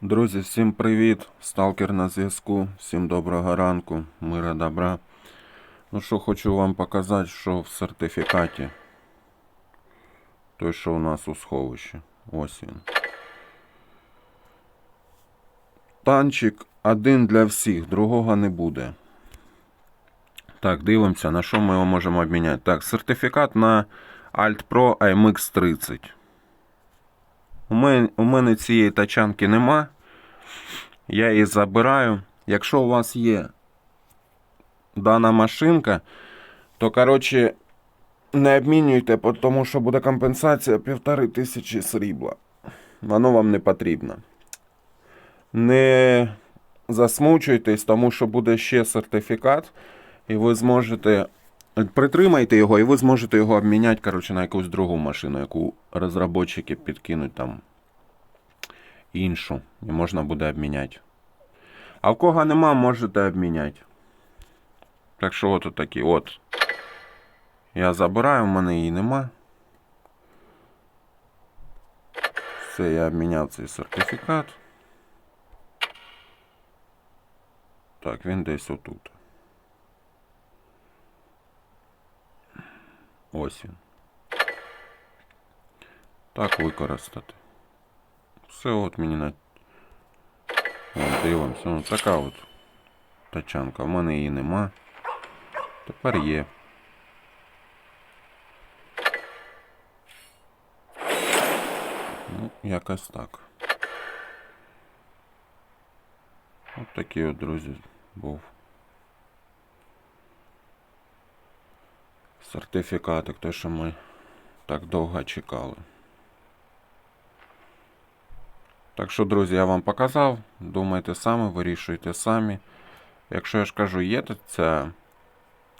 Друзі, всім привіт! Сталкер на зв'язку. Всім доброго ранку, мира добра. Ну що хочу вам показати, що в сертифікаті. Той, що у нас у сховищі. Ось він. Танчик один для всіх, другого не буде. Так, дивимося, на що ми його можемо обміняти. Так, сертифікат на Alt Pro IMX 30. У мене, у мене цієї тачанки нема. Я її забираю. Якщо у вас є дана машинка, то, коротше, не обмінюйте, тому що буде компенсація півтори тисячі срібла. Воно вам не потрібно. Не засмучуйтесь, тому що буде ще сертифікат, і ви зможете. Притримайте його, і ви зможете його обміняти, коротше, на якусь другу машину, яку розробники підкинуть там іншу. І можна буде обміняти. А в кого нема, можете обміняти. Так що от такі от. Я забираю, в мене її нема. Все, я обміняв цей сертифікат. Так, він десь отут. Ось він. Так використати. Все от мені на. Дивимося. Ну, така от тачанка. В мене її нема. Тепер є. Ну, якось так. От такий от, друзі, був. Сертифікатик, те, що ми так довго чекали. Так що, друзі, я вам показав. Думайте самі, вирішуйте самі. Якщо я ж кажу, є ця,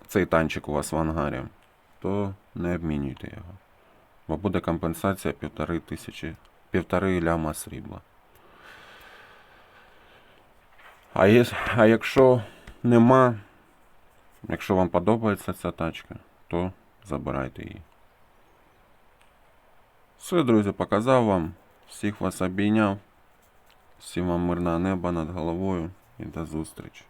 цей танчик у вас в ангарі, то не обмінюйте його. Бо буде компенсація півтори тисячі, півтори ляма срібла. А, є, а якщо нема, якщо вам подобається ця тачка, то забирайте її. Все, друзі, показав вам. Всіх вас обійняв. Всім вам мирного неба над головою і до зустрічі.